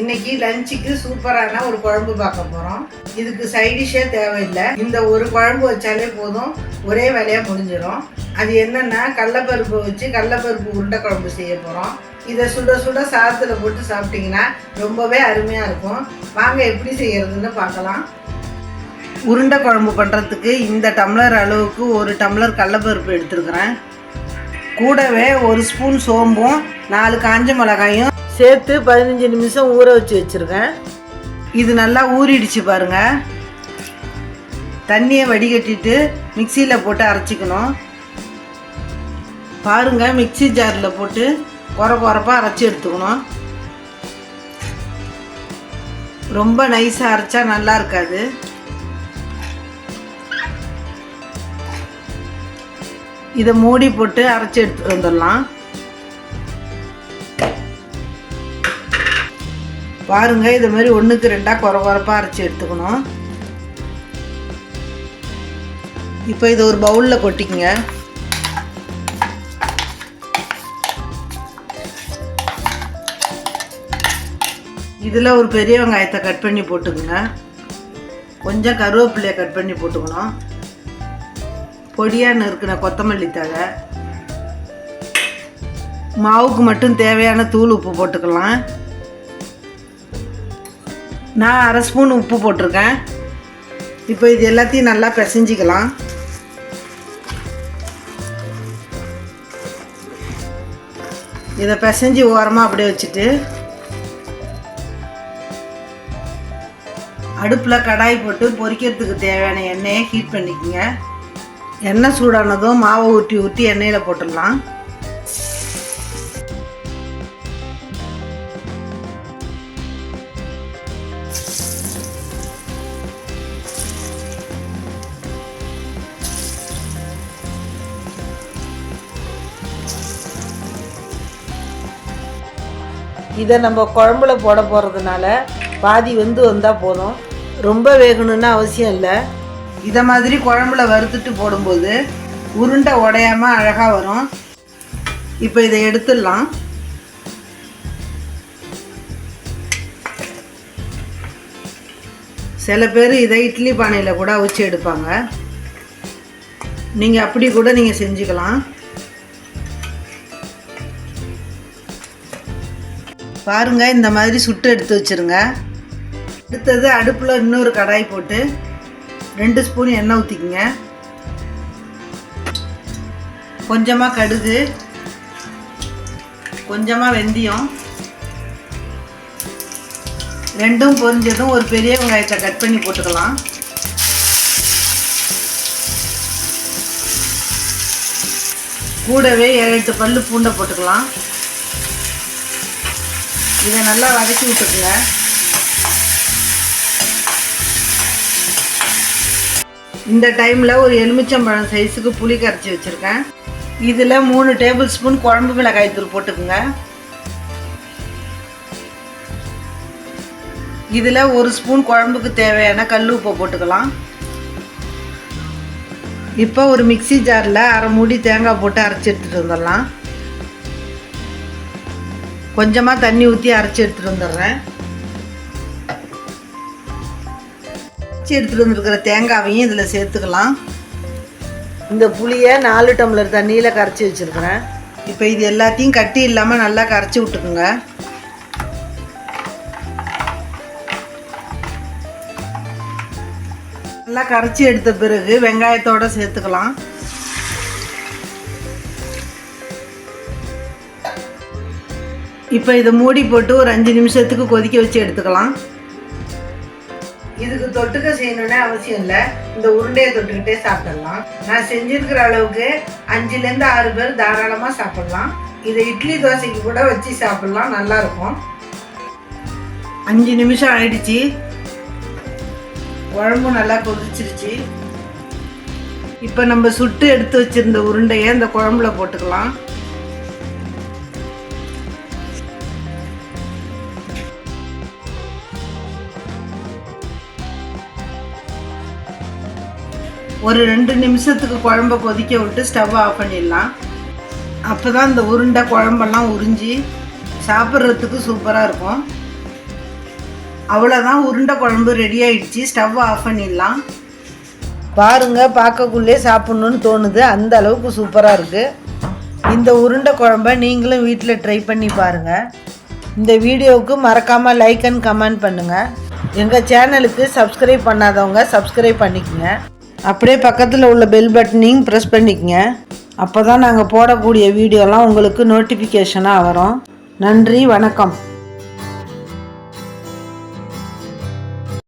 இன்னைக்கு லஞ்சுக்கு சூப்பரான ஒரு குழம்பு பார்க்க போகிறோம் இதுக்கு சைடிஷே தேவையில்லை. இந்த ஒரு குழம்பு வச்சாலே போதும். ஒரே வேலையாக முடிஞ்சிடும். அது என்னன்னா கடலப்பருப்பு வச்சு கடலப்பருப்பு உருண்டை குழம்பு செய்ய போகிறோம் இதை சுட சுட சாதத்தில் போட்டு சாப்பிட்டிங்கன்னா ரொம்பவே அருமையாக இருக்கும். வாங்க எப்படி செய்கிறதுன்னு பார்க்கலாம். உருண்டை குழம்பு பண்ணுறதுக்கு இந்த டம்ளர் அளவுக்கு ஒரு டம்ளர் கடலப்பருப்பு எடுத்துருக்குறேன். கூடவே ஒரு ஸ்பூன் சோம்பும் நாலு காஞ்ச மிளகாயும் சேர்த்து பதினஞ்சு நிமிஷம் ஊற வச்சு வச்சுருக்கேன். இது நல்லா ஊறிடுச்சு பாருங்கள் தண்ணியை வடிகட்டிட்டு மிக்சியில் போட்டு அரைச்சிக்கணும். பாருங்கள் மிக்ஸி ஜாரில் போட்டு குற உரப்பாக அரைச்சி எடுத்துக்கணும். ரொம்ப நைஸாக அரைச்சா நல்லா இருக்காது. இதை மூடி போட்டு அரைச்சி எடுத்து வந்துடலாம். பாருங்க இது மாதிரி ஒன்றுக்கு ரெண்டாக குறை குறைப்பாக அரைச்சி எடுத்துக்கணும். இப்போ இதை ஒரு பவுலில் கொட்டிக்கங்க. இதில் ஒரு பெரிய வெங்காயத்தை கட் பண்ணி போட்டுக்கோங்க. கொஞ்சம் கருவேப்பிலையை கட் பண்ணி போட்டுக்கணும். பொடியாக நறுக்கின கொத்தமல்லி தழை. மாவுக்கு மட்டும் தேவையான தூள் உப்பு போட்டுக்கலாம். நான் அரை ஸ்பூன் உப்பு போட்டிருக்கேன். இப்போ இது எல்லாத்தையும் நல்லா பிசைஞ்சிக்கலாம். இதை பிசைஞ்சு ஓரமாக அப்படியே வச்சுட்டு அடுப்பில் கடாய் போட்டு பொரிக்கிறதுக்கு தேவையான எண்ணெயை ஹீட் பண்ணிக்கோங்க. எண்ணெய் சூடானதும் மாவை ஊற்றி ஊற்றி எண்ணெயில் போட்டுடலாம். இதை நம்ம குழம்புல போட போகிறதுனால பாதி வெந்து வந்தால் போதும். ரொம்ப வேகணும்னு அவசியம் இல்லை. இதை மாதிரி குழம்புல வறுத்துட்டு போடும்போது உருண்டை உடையாம அழகாக வரும். இப்போ இதை எடுத்துடலாம். சில பேர் இதை இட்லி பானையில் கூட அவிச்சு எடுப்பாங்க. நீங்கள் அப்படி கூட நீங்கள் செஞ்சுக்கலாம். பாருங்கள் இந்த மாதிரி சுட்டு எடுத்து வச்சிருங்க. அடுத்தது அடுப்பில் இன்னொரு கடாய் போட்டு ரெண்டு ஸ்பூன் எண்ணெய் ஊற்றிக்குங்க கொஞ்சமாக கடுகு கொஞ்சமாக வெந்தயம். ரெண்டும் பொரிஞ்சதும் ஒரு பெரிய வெங்காயத்தை கட் பண்ணி போட்டுக்கலாம். கூடவே ஏழு எட்டு பல்லு பூண்டை போட்டுக்கலாம். இதை நல்லா வதக்கி விட்டுக்குங்க. இந்த டைமில் ஒரு எலுமிச்சம்பழம் சைஸுக்கு புளி கரைச்சி வச்சுருக்கேன். இதில் மூணு டேபிள் ஸ்பூன் குழம்பு மிளகாய் தூள் போட்டுக்குங்க. இதில் ஒரு ஸ்பூன் குழம்புக்கு தேவையான கல் உப்பை போட்டுக்கலாம். இப்போ ஒரு மிக்ஸி ஜாரில் அரை மூடி தேங்காய் போட்டு அரைச்சி எடுத்துகிட்டு வந்துடலாம். கொஞ்சமாக தண்ணி ஊற்றி அரைச்சி எடுத்துகிட்டு வந்துடுறேன். அரைச்சி எடுத்துகிட்டு வந்துருக்கிற தேங்காவையும் இதில் சேர்த்துக்கலாம். இந்த புளியை நாலு டம்ளர் தண்ணியில் கரைச்சி வச்சுருக்கிறேன். இப்போ இது எல்லாத்தையும் கட்டி இல்லாமல் நல்லா கரைச்சி விட்டுக்குங்க. நல்லா கரைச்சி எடுத்த பிறகு வெங்காயத்தோடு சேர்த்துக்கலாம். இப்போ இதை மூடி போட்டு ஒரு அஞ்சு நிமிஷத்துக்கு கொதிக்க வச்சு எடுத்துக்கலாம். இதுக்கு தொட்டுக்க செய்யணும்னு அவசியம் இல்லை. இந்த உருண்டையை தொட்டுக்கிட்டே சாப்பிடலாம். நான் செஞ்சிருக்கிற அளவுக்கு அஞ்சுலேருந்து ஆறு பேர் தாராளமாக சாப்பிடலாம். இதை இட்லி தோசைக்கு கூட வச்சு சாப்பிடலாம். நல்லா இருக்கும். அஞ்சு நிமிஷம் ஆயிடுச்சு. குழம்பு நல்லா கொதிச்சிருச்சு. இப்போ நம்ம சுட்டு எடுத்து வச்சிருந்த உருண்டையை இந்த குழம்புல போட்டுக்கலாம். ஒரு ரெண்டு நிமிஷத்துக்கு குழம்ப கொதிக்க விட்டு ஸ்டவ் ஆஃப் பண்ணிடலாம். அப்போ தான் இந்த உருண்டை குழம்பெல்லாம் உறிஞ்சி சாப்பிட்றதுக்கு சூப்பராக இருக்கும். அவ்வளோதான் உருண்டை குழம்பு ரெடி ஆயிடுச்சு. ஸ்டவ் ஆஃப் பண்ணிடலாம். பாருங்கள் பார்க்கக்குள்ளே சாப்பிட்ணுன்னு தோணுது. அந்த அளவுக்கு சூப்பராக இருக்குது இந்த உருண்டை குழம்ப நீங்களும் வீட்டில் ட்ரை பண்ணி பாருங்கள் இந்த வீடியோவுக்கு மறக்காமல் லைக் அண்ட் கமெண்ட் பண்ணுங்கள் எங்கள் சேனலுக்கு சப்ஸ்கிரைப் பண்ணாதவங்க சப்ஸ்கிரைப் பண்ணிக்கங்க. அப்படியே பக்கத்தில் உள்ள பெல் பட்டனையும் ப்ரெஸ் பண்ணிக்கங்க. அப்போ தான் நாங்கள் போடக்கூடிய வீடியோலாம் உங்களுக்கு நோட்டிஃபிகேஷனாக வரும். நன்றி வணக்கம்.